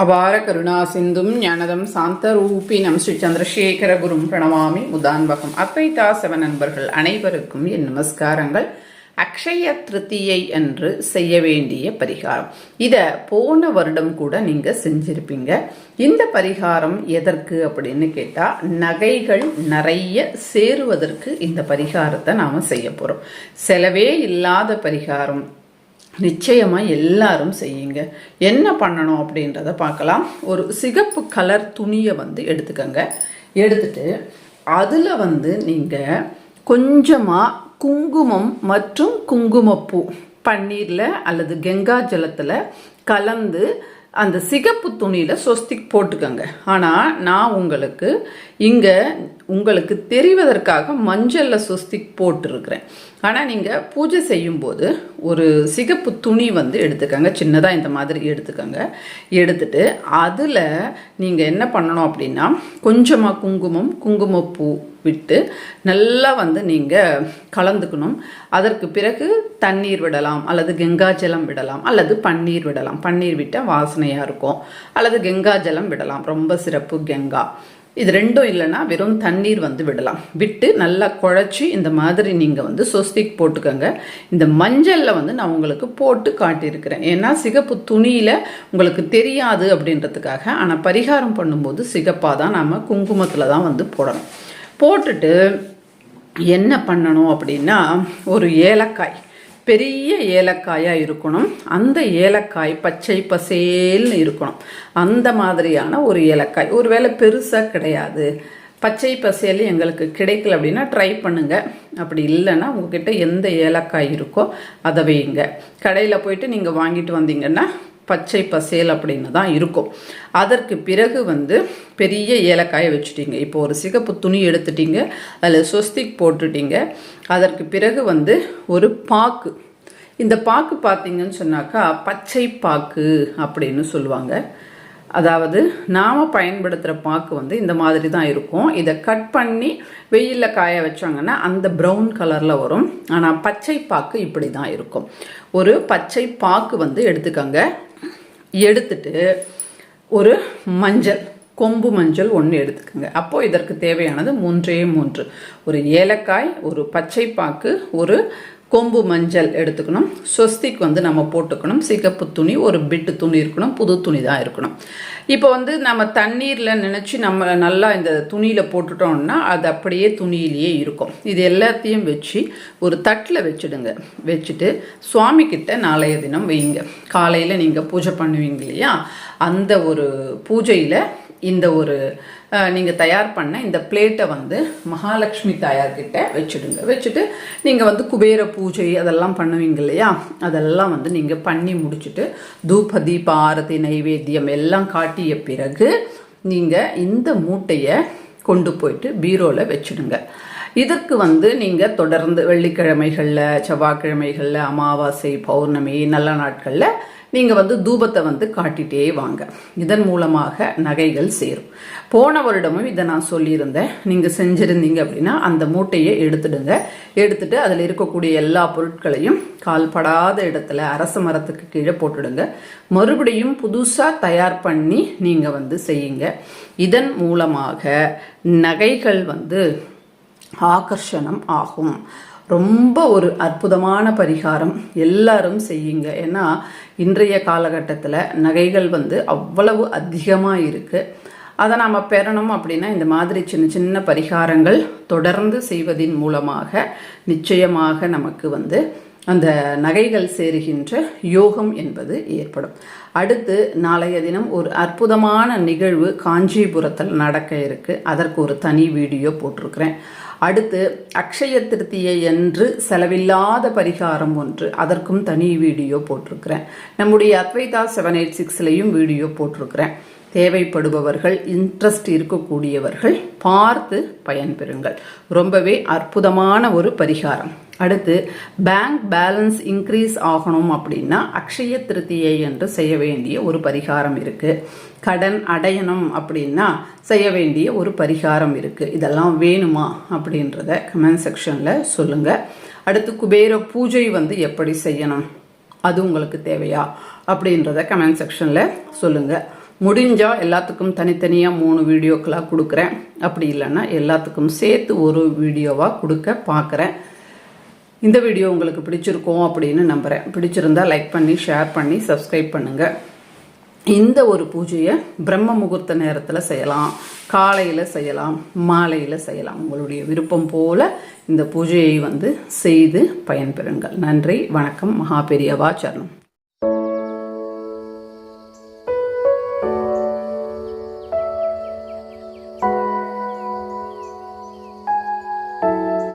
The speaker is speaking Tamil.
அபார கருணா சிந்தும் ஞானதம் சாந்தரூபினம் ஸ்ரீ சந்திரசேகர குரும் பிரணவாமி முதான்பகம். அத்வைதா செவ நண்பர்கள் அனைவருக்கும் என் நமஸ்காரங்கள். அக்ஷய திருத்தியை என்று செய்ய வேண்டிய பரிகாரம். இதை போன வருடம் கூட நீங்கள் செஞ்சிருப்பீங்க. இந்த பரிகாரம் எதற்கு அப்படின்னு கேட்டால் நகைகள் நிறைய சேருவதற்கு இந்த பரிகாரத்தை நாம் செய்ய போகிறோம் செலவே இல்லாத பரிகாரம். நிச்சயமாக எல்லாரும் செய்யுங்க. என்ன பண்ணணும் அப்படின்றத பார்க்கலாம். ஒரு சிகப்பு கலர் துணியை வந்து எடுத்துக்கோங்க. எடுத்துட்டு அதில் வந்து நீங்கள் கொஞ்சமாக குங்குமம் மற்றும் குங்குமப்பூ பன்னீரில் அல்லது கங்கா ஜலத்தில் கலந்து அந்த சிகப்பு துணியில் சொஸ்திக் போட்டுக்கோங்க. ஆனால் நான் உங்களுக்கு இங்கே உங்களுக்கு தெரிவதற்காக மஞ்சளில் சொஸ்திக் போட்டிருக்கிறேன். ஆனால் நீங்கள் பூஜை செய்யும்போது ஒரு சிகப்பு துணி வந்து எடுத்துக்கோங்க. சின்னதாக இந்த மாதிரி எடுத்துக்கோங்க. எடுத்துட்டு அதில் நீங்கள் என்ன பண்ணணும் அப்படின்னா கொஞ்சமாக குங்குமம் குங்குமப்பூ விட்டு நல்லா வந்து நீங்கள் கலந்துக்கணும். அதற்கு பிறகு தண்ணீர் விடலாம் அல்லது கங்காஜலம் விடலாம் அல்லது பன்னீர் விடலாம். பன்னீர் விட்டால் வாசனையாக இருக்கும். அல்லது கங்காஜலம் விடலாம். ரொம்ப சிறப்பு கங்கா. இது ரெண்டும் இல்லைன்னா வெறும் தண்ணீர் வந்து விடலாம். விட்டு நல்லா குழச்சி இந்த மாதிரி நீங்கள் வந்து சொஸ்திக் போட்டுக்கோங்க. இந்த மஞ்சளில் வந்து நான் உங்களுக்கு போட்டு காட்டியிருக்கிறேன். ஏன்னா சிகப்பு துணியில் உங்களுக்கு தெரியாது அப்படின்றதுக்காக. ஆனால் பரிகாரம் பண்ணும்போது சிகப்பாக தான் நாம் குங்குமத்தில் தான் வந்து போடணும். போட்டுட்டு என்ன பண்ணணும் அப்படின்னா ஒரு ஏலக்காய். பெரிய ஏலக்காயாக இருக்கணும். அந்த ஏலக்காய் பச்சை பசேல்னு இருக்கணும். அந்த மாதிரியான ஒரு ஏலக்காய். ஒருவேளை பெருசாக கிடையாது. பச்சை பசேல் எங்களுக்கு கிடைக்கல அப்படின்னா ட்ரை பண்ணுங்கள் அப்படி இல்லைன்னா உங்ககிட்ட எந்த ஏலக்காய் இருக்கோ அதை வையுங்க. கடையில் போயிட்டு நீங்கள் வாங்கிட்டு வந்தீங்கன்னா பச்சை பசேல் அப்படின்னு தான் இருக்கும். அதற்கு பிறகு வந்து பெரிய ஏலக்காயை வச்சுட்டீங்க. இப்போ ஒரு சிகப்பு துணி எடுத்துட்டீங்க. அதில் சொஸ்திக் போட்டுட்டீங்க. அதற்கு பிறகு வந்து ஒரு பாக்கு. இந்த பாக்கு பார்த்தீங்கன்னு சொன்னாக்கா பச்சை பாக்கு அப்படின்னு சொல்லுவாங்க. அதாவது நாம் பயன்படுத்துகிற பாக்கு வந்து இந்த மாதிரி தான் இருக்கும். இதை கட் பண்ணி வெயிலில் காய வச்சாங்கன்னா அந்த ப்ரௌன் கலரில் வரும். ஆனால் பச்சை பாக்கு இப்படி தான் இருக்கும். ஒரு பச்சை பாக்கு வந்து எடுத்துக்கோங்க. எடுத்துட்டு ஒரு மஞ்சள் கொம்பு மஞ்சள் ஒன்று எடுத்துக்கோங்க. அப்போது இதற்கு தேவையானது மூன்றே மூன்று. ஒரு ஏலக்காய் ஒரு பச்சை பாக்கு ஒரு கொம்பு மஞ்சள் எடுத்துக்கணும். ஸ்வஸ்திக்கு வந்து நம்ம போட்டுக்கணும். சிகப்பு துணி ஒரு பிட்டு துணி இருக்கணும். புது துணி தான் இருக்கணும். இப்போ வந்து நம்ம தண்ணீரில் நினச்சி நம்ம நல்லா இந்த துணியில் போட்டுட்டோம்னா அது அப்படியே துணியிலேயே இருக்கும். இது எல்லாத்தையும் வச்சு ஒரு தட்டில் வச்சுடுங்க. வச்சுட்டு சுவாமிக்கிட்ட நாளைய தினம் வைங்க காலையில் நீங்கள் பூஜை பண்ணுவீங்க இல்லையா? அந்த ஒரு பூஜையில் இந்த ஒரு நீங்கள் தயார் பண்ண இந்த பிளேட்டை வந்து மகாலட்சுமி தாயார்கிட்ட வச்சுடுங்க. வச்சுட்டு நீங்கள் வந்து குபேர பூஜை அதெல்லாம் பண்ணுவீங்க இல்லையா? அதெல்லாம் வந்து நீங்கள் பண்ணி முடிச்சுட்டு தூப தீப ஆரதி நைவேத்தியம் எல்லாம் காட்டிய பிறகு நீங்கள் இந்த மூட்டையை கொண்டு போயிட்டு பீரோவில் வச்சுடுங்க. இதற்கு வந்து நீங்கள் தொடர்ந்து வெள்ளிக்கிழமைகளில் செவ்வாய்க்கிழமைகளில் அமாவாசை பௌர்ணமி நல்ல நாட்களில் நீங்கள் வந்து தூபத்தை வந்து காட்டிட்டே வாங்க. இதன் மூலமாக நகைகள் சேரும். போன வருடமும் இதை நான் சொல்லியிருந்தேன். நீங்கள் செஞ்சுருந்தீங்க அப்படின்னா அந்த மூட்டையை எடுத்துடுங்க. எடுத்துட்டு அதில் இருக்கக்கூடிய எல்லா பொருட்களையும் கால்படாத இடத்துல அரச மரத்துக்கு கீழே போட்டுடுங்க. மறுபடியும் புதுசாக தயார் பண்ணி நீங்கள் வந்து செய்யுங்க. இதன் மூலமாக நகைகள் வந்து ஆகர்ஷணம் ஆகும். ரொம்ப ஒரு அற்புதமான பரிகாரம். எல்லாரும் செய்யுங்க. ஏன்னா இன்றைய காலகட்டத்தில் நகைகள் வந்து அவ்வளவு அதிகமாக இருக்குது அதை நாம் பெறணும் அப்படின்னா இந்த மாதிரி சின்ன சின்ன பரிகாரங்கள் தொடர்ந்து செய்வதின் மூலமாக நிச்சயமாக நமக்கு வந்து அந்த நகைகள் சேருகின்ற யோகம் என்பது ஏற்படும். அடுத்து நாளைய தினம் ஒரு அற்புதமான நிகழ்வு காஞ்சிபுரத்தில் நடக்க இருக்கு. அதற்கு ஒரு தனி வீடியோ போட்டிருக்கிறேன். அடுத்து அக்ஷய திருத்தியை என்று செலவில்லாத பரிகாரம் ஒன்று. அதற்கும் தனி வீடியோ போட்டிருக்கிறேன். நம்முடைய அத்வைதா செவன் எயிட் சிக்ஸ்லையும் வீடியோ போட்டிருக்கிறேன். தேவைப்படுபவர்கள் இன்ட்ரெஸ்ட் இருக்கக்கூடியவர்கள் பார்த்து பயன்பெறுங்கள். ரொம்பவே அற்புதமான ஒரு பரிகாரம். அடுத்து பேங்க் பேலன்ஸ் இன்க்ரீஸ் ஆகணும் அப்படின்னா அக்ஷய திருத்தியை என்று செய்ய வேண்டிய ஒரு பரிகாரம் இருக்குது கடன் அடையணும் அப்படின்னா செய்ய வேண்டிய ஒரு பரிகாரம் இருக்குது இதெல்லாம் வேணுமா அப்படின்றத கமெண்ட் செக்ஷனில் சொல்லுங்கள் அடுத்து குபேர பூஜை வந்து எப்படி செய்யணும்? அது உங்களுக்கு தேவையா அப்படின்றத கமெண்ட் செக்ஷனில் சொல்லுங்கள் முடிஞ்சால் எல்லாத்துக்கும் தனித்தனியாக மூணு வீடியோக்களாக கொடுக்குறேன். அப்படி இல்லைன்னா எல்லாத்துக்கும் சேர்த்து ஒரு வீடியோவாக கொடுக்க பார்க்குறேன். இந்த வீடியோ உங்களுக்கு பிடிச்சிருக்கும் அப்படின்னு நம்புகிறேன் பிடிச்சிருந்தா லைக் பண்ணி ஷேர் பண்ணி சப்ஸ்கிரைப் பண்ணுங்கள் இந்த ஒரு பூஜையை பிரம்ம முகூர்த்த நேரத்தில் செய்யலாம். காலையில் செய்யலாம் மாலையில் செய்யலாம். உங்களுடைய விருப்பம் போல இந்த பூஜையை வந்து செய்து பயன்பெறுங்கள். நன்றி வணக்கம். மகாபெரியவா சரணம்.